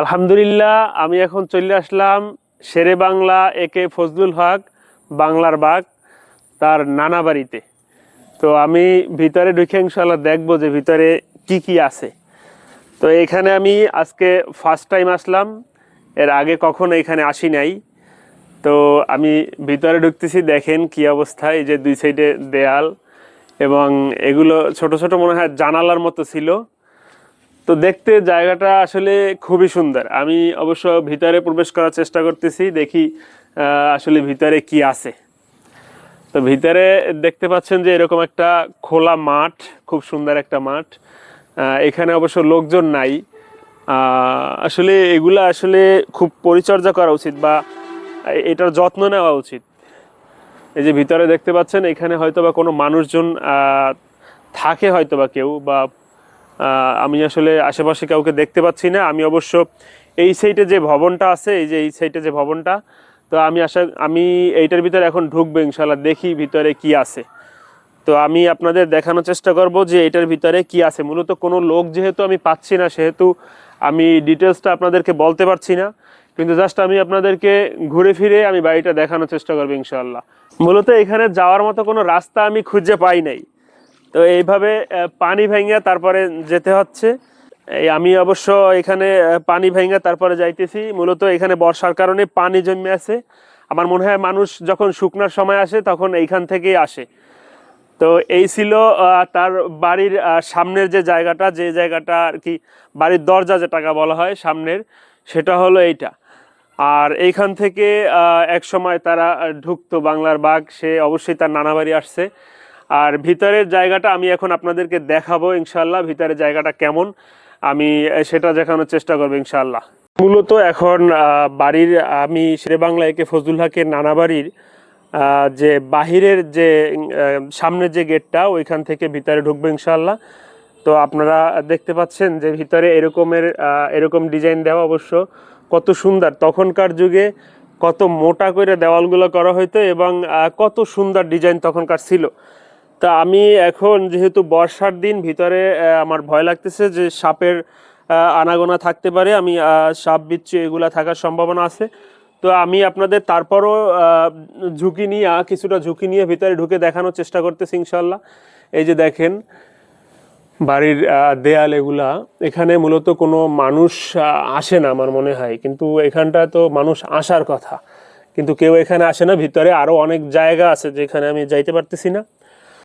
আলহামদুলিল্লাহ, আমি এখন চলে আসলাম শেরে বাংলা, একে ফজলুল হক, বাংলার বাঘ, তার নানা বাড়িতে। তো আমি ভিতরে ঢুকে ইনশাল্লাহ দেখব যে ভিতরে কি কি আছে। তো এখানে আমি আজকে ফার্স্ট টাইম আসলাম, এর আগে কখনো এখানে আসি নাই। তো আমি ভিতরে ঢুকতেছি, দেখেন কি অবস্থা, এই যে দুই সাইডে দেয়াল এবং এগুলো ছোট ছোট মনে হয় জানালার মতো ছিল। তো দেখতে জায়গাটা আসলে খুবই সুন্দর। আমি অবশ্য ভিতরে প্রবেশ করার চেষ্টা করতেছি, দেখি আসলে ভিতরে কি আছে। তো ভিতরে দেখতে পাচ্ছেন যে এরকম একটা খোলা মাঠ, খুব সুন্দর একটা মাঠ। এখানে অবশ্য লোকজন নাই। আসলে এগুলা আসলে খুব পরিচর্যা করা উচিত বা এটার যত্ন নেওয়া উচিত। এই যে ভিতরে দেখতে পাচ্ছেন, এখানে হয়তো বা কোনো মানুষজন থাকে হয়তো বা কেউ বা আমি আসলে আশেপাশে কাউকে দেখতে পাচ্ছি না। আমি অবশ্য এই সাইডে যে ভবনটা আছে, এই যে এই সাইডে যে ভবনটা, তো আমি আশা, আমি এইটার ভিতরে এখন ঢুকবো ইনশাল্লাহ দেখি ভিতরে কি আছে। তো আমি আপনাদের দেখানোর চেষ্টা করব যে এটার ভিতরে কি আছে। মূলত কোনো লোক যেহেতু আমি পাচ্ছি না, সেহেতু আমি ডিটেলসটা আপনাদেরকে বলতে পারছি না, কিন্তু জাস্ট আমি আপনাদেরকে ঘুরে ফিরে আমি বাড়িটা দেখানোর চেষ্টা করব ইনশাল্লাহ মূলত এখানে যাওয়ার মতো কোনো রাস্তা আমি খুঁজে পাই নাই। তো এইভাবে পানি ভেঙে তারপরে যেতে হচ্ছে। আমি অবশ্য এখানে পানি ভেঙে তারপরে যাইতেছি। মূলত এখানে বর্ষার কারণে পানি জমে আছে। আমার মনে হয় মানুষ যখন শুকনার সময় আসে, তখন এইখান থেকেই আসে। তো এই ছিল তার বাড়ির সামনের যে জায়গাটা যে জায়গাটা আর কি, বাড়ির দরজা যেটাকে বলা হয় সামনের, সেটা হলো এইটা। আর এইখান থেকে এক সময় তারা ঢুকতো বাংলার বাঘ, সে অবশ্যই তার নানা বাড়ি আসছে। আর ভিতরের জায়গাটা আমি এখন আপনাদেরকে দেখাবো ইনশাল্লাহ ভিতরের জায়গাটা কেমন। আমি সেটা দেখানোর চেষ্টা করব ইনশাল্লাহ মূলত এখন বাড়ির, আমি শেরে বাংলা একে ফজলুল হকের নানা বাড়ির যে বাহিরের যে সামনের যে গেটটা, ওইখান থেকে ভিতরে ঢুকবো ইনশাল্লাহ তো আপনারা দেখতে পাচ্ছেন যে ভিতরে এরকমের এরকম ডিজাইন দেওয়া অবশ্য কত সুন্দর। তখনকার যুগে কত মোটা করে দেওয়ালগুলো করা হইতো এবং কত সুন্দর ডিজাইন তখনকার ছিল। তা আমি এখন যেহেতু বর্ষার দিন, ভিতরে আমার ভয় লাগতেছে যে সাপের আনাগোনা থাকতে পারে। আমি সাপ বিচ্ছু এগুলা থাকার সম্ভাবনা আছে। তো আমি আপনাদের তারপরও ঝুঁকি নিয়ে কিছুটা ঝুঁকি নিয়ে ভিতরে ঢুকে দেখানোর চেষ্টা করতেছি ইনশাল্লাহ এই যে দেখেন, বাড়ির দেয়াল এগুলা, এখানে মূলত কোনো মানুষ আসে না আমার মনে হয়। কিন্তু এখানটা তো মানুষ আসার কথা। কিন্তু কেউ এখানে আসে না, ভিতরে আরও অনেক জায়গা আছে যেখানে আমি যাইতে পারতেছি না।